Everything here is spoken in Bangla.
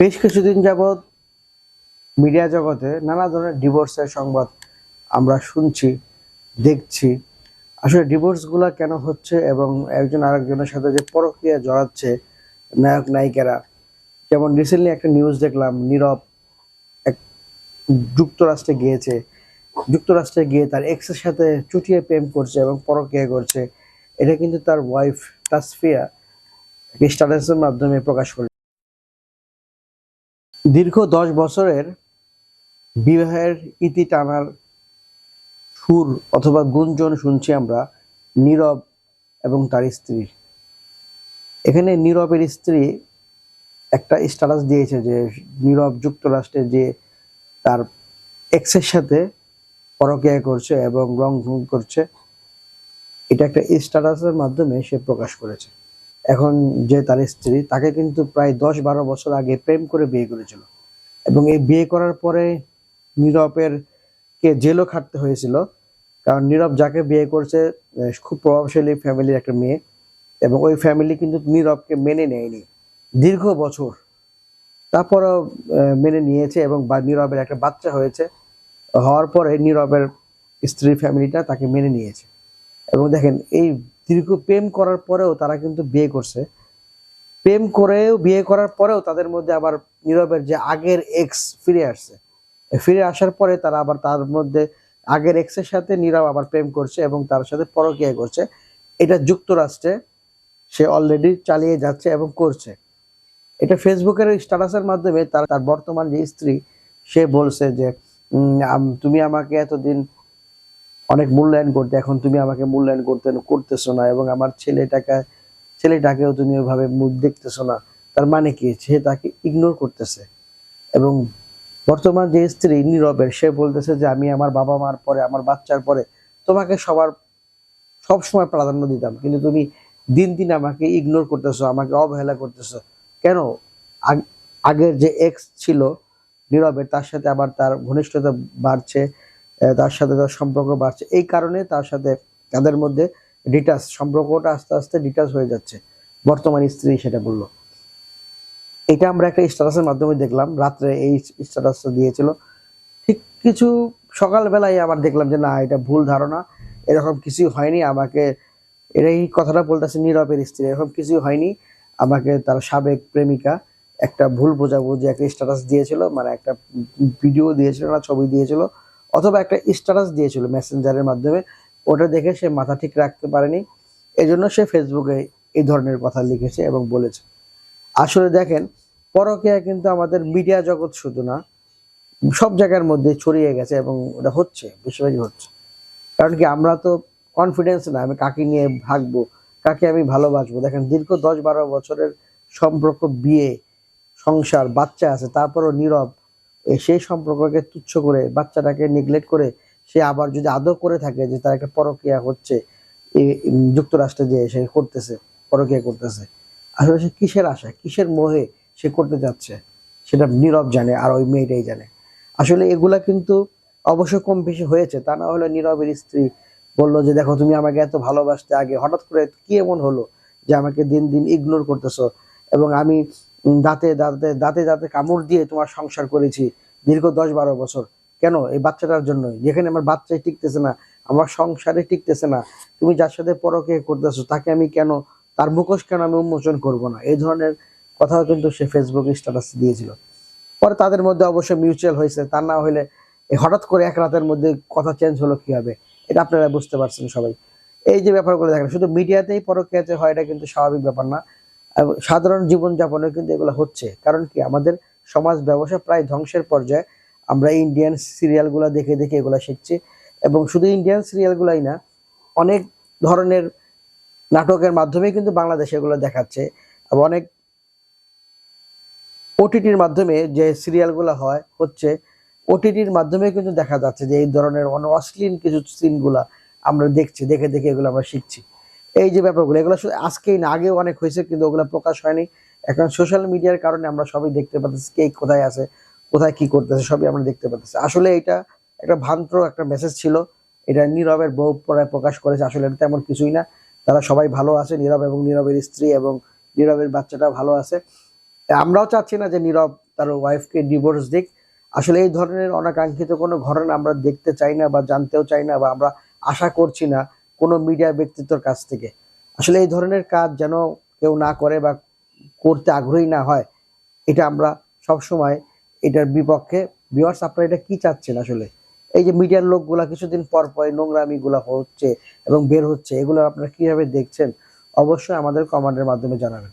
বেশ কিছুদিন যাবৎ মিডিয়া জগতে নানা ধরনের ডিভোর্সের সংবাদ আমরা শুনছি, দেখছি। আসলে ডিভোর্সগুলো কেন হচ্ছে এবং একজন আরেকজনের সাথে যে পরক্রিয়া জড়াচ্ছে নায়ক, নায়িকারা, যেমন রিসেন্টলি একটা নিউজ দেখলাম, নীরব এক যুক্তরাষ্ট্রে গিয়েছে। যুক্তরাষ্ট্রে গিয়ে তার এক্সের সাথে চুটিয়ে প্রেম করছে এবং পরক্রিয়া করছে। এটা কিন্তু তার ওয়াইফ তাসফিয়া স্ট্যাটাসের মাধ্যমে প্রকাশ করে দীর্ঘ দশ বছরের বিবাহের ইতি টানার সুর অথবা গুঞ্জন শুনছি আমরা নীরব এবং তার স্ত্রীর এখানে নীরবের স্ত্রী একটা স্ট্যাটাস দিয়েছে যে নীরব যুক্তরাষ্ট্রে যে তার এক্সের সাথে পরকিয়া করছে এবং রং করছে, এটা একটা স্ট্যাটাসের মাধ্যমে সে প্রকাশ করেছে। এখন যে তার স্ত্রী, তাকে কিন্তু প্রায় দশ বারো বছর আগে প্রেম করে বিয়ে করেছিল। এবং এই বিয়ে করার পরে নীরবের কে জেলও খাটতে হয়েছিল। কারণ নীরব যাকে বিয়ে করছে খুব প্রভাবশালী ফ্যামিলির একটা মেয়ে। এবং ওই ফ্যামিলি কিন্তু নীরবকে মেনে নেয়নি। দীর্ঘ বছর তারপরও মেনে নিয়েছে এবং নীরবের একটা বাচ্চা হয়েছে। হওয়ার পরে নীরবের স্ত্রী ফ্যামিলিটা তাকে মেনে নিয়েছে। এবং দেখেন, এই দীর্ঘ প্রেম করার পরেও তারা কিন্তু বিয়ে করছে। প্রেম করেও বিয়ে করার পরেও তাদের মধ্যে আবার নীরবের যে আগের এক্স ফিরে আসছে। ফিরে আসার পরে তারা আবার তার মধ্যে আগের এক্সের সাথে নীরব আবার প্রেম করছে এবং তার সাথে পরকীয়া করছে। এটা যুক্তরাষ্ট্রে সে অলরেডি চালিয়ে যাচ্ছে এবং করছে। এটা ফেসবুকের স্ট্যাটাসের মাধ্যমে তার তার বর্তমান যে স্ত্রী, সে বলছে যে তুমি আমাকে এতদিন অনেক মূল্যায়ন করতে, এখন তুমি আমাকে মূল্যায়ন করতে, করতেছো না এবং আমার ছেলেটাকে, ছেলেটাকেও তুমি ওইভাবে দেখতেছো না। তার মানে কি? সে তাকে ইগনোর করতেছে। এবং বর্তমান যে স্ত্রী নীরবের, সে বলতেছে যে, আমি আমার বাবা মার পরে, আমার বাচ্চার পরে তোমাকে সবার, সব সময় প্রাধান্য দিতাম। কিন্তু তুমি দিন দিন আমাকে ইগনোর করতেছো, আমাকে অবহেলা করতেছো। কেন? আগ- আগের যে এক্স ছিল নীরবের, তার সাথে আবার তার ঘনিষ্ঠতা বাড়ছে। তার সাথে তার সম্পর্ক বাড়ছে। এই কারণে তার সাথে তাদের মধ্যে ডিটাচ সম্পর্কটা আস্তে আস্তে ডিটাচ হয়ে যাচ্ছে। বর্তমান স্ত্রী সেটা বলল। এটা আমরা একটা স্ট্যাটাসের মাধ্যমে দেখলাম। রাত্রে এই স্ট্যাটাসটা দিয়েছিল। ঠিক কিছু সকালবেলায় আবার দেখলাম যে, না, এটা ভুল ধারণা। এরকম কিছুই হয়নি। আমাকে এর এই কথাটা বলতেছে, নীরবের স্ত্রী। এরকম কিছুই হয়নি। আমাকে তার সাবেক প্রেমিকা একটা ভুল বোঝাবুঝি, একটা স্ট্যাটাস দিয়েছিল। মানে একটা ভিডিও দিয়েছিল না, ছবি দিয়েছিল। অথবা একটা স্ট্যাটাস দিয়েছিল মেসেঞ্জারের মাধ্যমে। ওটা দেখে সে মাথা ঠিক রাখতে পারেনি। এজন্য সে ফেসবুকে এই ধরনের কথা লিখেছে এবং বলেছে। আসলে দেখেন, পরকীয়া কিন্তু আমাদের মিডিয়া জগৎ শুধু না, সব জায়গার মধ্যে ছড়িয়ে গেছে এবং ওটা হচ্ছে বেশিরভাগই হচ্ছে। কারণ কি আমরা তো কনফিডেন্স না, আমি কাকে নিয়ে ভাগবো, কাকে আমি ভালোবাসবো? দেখেন, দীর্ঘ দশ বারো বছরের সম্পর্ক বিয়ে, সংসার, বাচ্চা আছে, তারপরও নীরব সেই সম্পর্ককে তুচ্ছ করে বাচ্চাটাকে নেগলেক্ট করে সে আবার যদি আদৌ করে থাকে যে তার একটা পরকীয়া হচ্ছে যুক্তরাষ্ট্রে যে সে করতেছে, পরকীয়া করতেছে, আসলে সে কিসের আশা, কিসের মোহে সে করতে যাচ্ছে? সেটা নীরব জানে, আর ওই মেয়েটাই জানে। আসলে এগুলা কিন্তু অবশ্য কম বেশি হয়েছে, তা না হলে নীরবের স্ত্রী বলল যে, দেখো, তুমি আমাকে এত ভালোবাসতে আগে, হঠাৎ করে কি এমন হলো যে আমাকে দিন দিন ইগনোর করতেছো? এবং আমি দাঁতে দাঁতে দাঁতে দাঁতে কামড় দিয়ে তোমার সংসার করেছি দীর্ঘ দশ বারো বছর। কেন? এই বাচ্চাটার জন্য যেখানে আমার বাচ্চাই টিকতেছে না, আমার সংসারে টিকতেছে না, তুমি যার সাথে পরকে করতেছো, তাকে আমি কেন, তার মুখোশ কেন আমি উন্মোচন করব না? এই ধরনের কথাও কিন্তু সে ফেসবুকে স্ট্যাটাস দিয়েছিল। পরে তাদের মধ্যে অবশ্য মিউচুয়াল হয়েছে। তা না হলে হঠাৎ করে এক রাতের মধ্যে কথা চেঞ্জ হলো কীভাবে? এটা আপনারা বুঝতে পারছেন সবাই। এই যে ব্যাপারগুলো দেখেন, শুধু মিডিয়াতেই পরকীয়াতে হয়, এটা কিন্তু স্বাভাবিক ব্যাপার না। সাধারণ জীবনযাপনে কিন্তু এগুলো হচ্ছে। কারণ কি? আমাদের সমাজ ব্যবসা প্রায় ধ্বংসের পর্যায়ে। আমরা ইন্ডিয়ান সিরিয়ালগুলো দেখে দেখে এগুলো শিখছি। এবং শুধু ইন্ডিয়ান সিরিয়ালগুলাই না, অনেক ধরনের নাটকের মাধ্যমে কিন্তু বাংলাদেশে এগুলো দেখাচ্ছে। এবং অনেক ওটিটির মাধ্যমে যে সিরিয়ালগুলো হয়, হচ্ছে ওটিটির মাধ্যমে কিন্তু দেখা যাচ্ছে যে এই ধরনের অশ্লীল কিছু সিনগুলা আমরা দেখছি, দেখে দেখে এগুলো আমরা শিখছি। এই যে ব্যাপারগুলো, এগুলো আজকেই না, আগেও অনেক হয়েছে কিন্তু ওগুলো প্রকাশ হয়নি। এখন সোশ্যাল মিডিয়ার কারণে আমরা সবই দেখতে পাচ্ছি কে কোথায় আছে, কোথায় কি করতেছে, সবই আমরা দেখতে পাচ্ছি আসলে এটা একটা ভ্রান্ত একটা মেসেজ ছিল, এটা নীরবের পরে প্রকাশ করেছে, আসলে এটা তেমন কিছুই না। তারা সবাই ভালো আছে, নীরব এবং নীরবের স্ত্রী এবং নীরবের বাচ্চাটা ভালো আছে। আমরাও চাচ্ছি না যে নীরব তার ওয়াইফকে ডিভোর্স দিক। আসলে এই ধরনের অনাকাঙ্ক্ষিত কোনো ঘটনা আমরা দেখতে চাই না বা জানতেও চাই না বা আমরা আশা করছি না। কোনো মিডিয়া ব্যক্তিত্বর কাছ থেকে। আসলে এই ধরনের কাজ যেন কেউ না করে বা করতে আগ্রহী না হয়, এটা আমরা সবসময় এটার বিপক্ষে ভিউয়ার্স আপনারা এটা কী চাচ্ছেন আসলে? এই যে মিডিয়ার লোকগুলা কিছুদিন পর পরে নোংরামি গুলা হচ্ছে এবং বের হচ্ছে, এগুলো আপনারা কীভাবে দেখছেন? অবশ্যই আমাদের কমান্ডের মাধ্যমে জানাবেন।